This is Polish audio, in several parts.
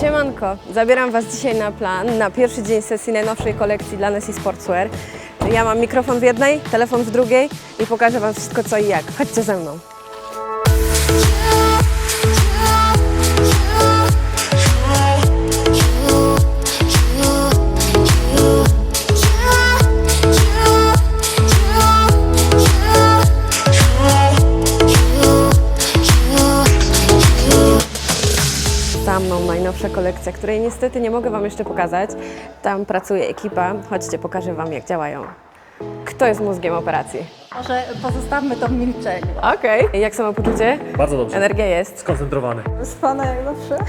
Siemanko, zabieram Was dzisiaj na plan, na pierwszy dzień sesji najnowszej kolekcji dla Nessie Sportswear. Ja mam mikrofon w jednej, telefon w drugiej i pokażę Wam wszystko co i jak. Chodźcie ze mną. Najnowsza kolekcja, której niestety nie mogę Wam jeszcze pokazać. Tam pracuje ekipa. Chodźcie, pokażę Wam jak działają. Kto jest mózgiem operacji? Może pozostawmy to w milczeniu. Okej. Jak samopoczucie? Bardzo dobrze. Energia jest. Skoncentrowany. Wyspana jak zawsze.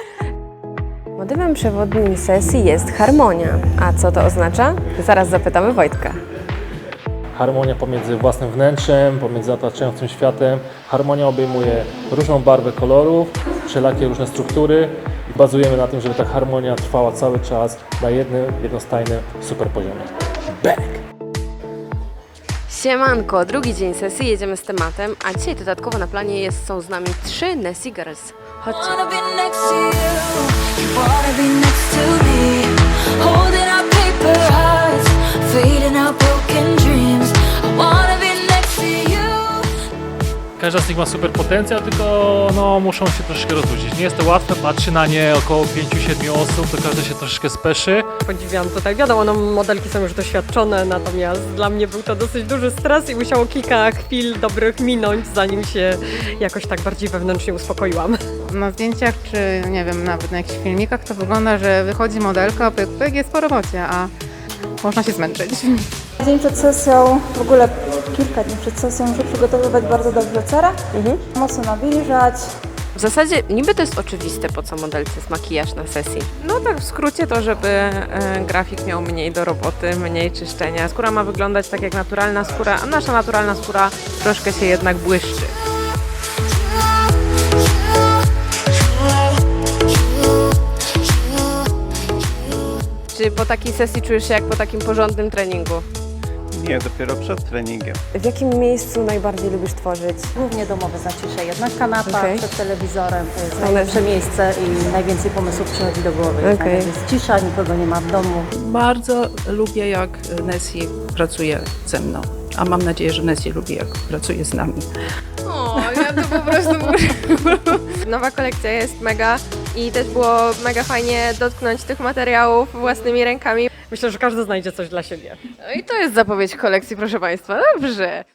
Motywem przewodnim sesji jest harmonia. A co to oznacza? Zaraz zapytamy Wojtka. Harmonia pomiędzy własnym wnętrzem, pomiędzy otaczającym światem. Harmonia obejmuje różną barwę kolorów, wszelakie różne struktury i bazujemy na tym, żeby ta harmonia trwała cały czas na jednym, jednostajnym, super poziomie. Bang! Siemanko, drugi dzień sesji, jedziemy z tematem, a dzisiaj dodatkowo na planie jest, są z nami trzy Nessie Girls. Chodźcie. Każda z nich ma super potencjał, tylko no, muszą się troszeczkę rozluźnić. Nie jest to łatwe, patrzy na nie około 5-7 osób, to każdy się troszeczkę speszy. podziwiam tutaj. Wiadomo, no, modelki są już doświadczone, natomiast dla mnie był to dosyć duży stres i musiało kilka chwil dobrych minąć, zanim się jakoś tak bardziej wewnętrznie uspokoiłam. na zdjęciach, czy nie wiem, nawet na jakichś filmikach to wygląda, że wychodzi modelka, pyk, pyk, jest po robocie, a można się zmęczyć. Dzień przed sesją, w ogóle kilka dni przed sesją muszę przygotowywać bardzo dobrze cerę, mocno nawilżać, W zasadzie niby to jest oczywiste, po co modelce jest makijaż na sesji. No tak w skrócie to, żeby e, grafik miał mniej do roboty, mniej czyszczenia. Skóra ma wyglądać tak jak naturalna skóra, a nasza naturalna skóra troszkę się jednak błyszczy. Czy po takiej sesji czujesz się jak po takim porządnym treningu? Nie, dopiero przed treningiem. W jakim miejscu najbardziej lubisz tworzyć? Głównie domowe zacisze. Jednak kanapa Okej. przed telewizorem to jest najlepsze miejsce i najwięcej pomysłów przychodzi do głowy. Jest, Okej. jest cisza, nikogo nie ma w domu. Bardzo lubię, jak Nessie pracuje ze mną. A mam nadzieję, że Nessie lubi, jak pracuje z nami. O, ja to po prostu Nowa kolekcja jest mega i też było mega fajnie dotknąć tych materiałów własnymi rękami. Myślę, że każdy znajdzie coś dla siebie. No i to jest zapowiedź kolekcji, proszę Państwa. Dobrze.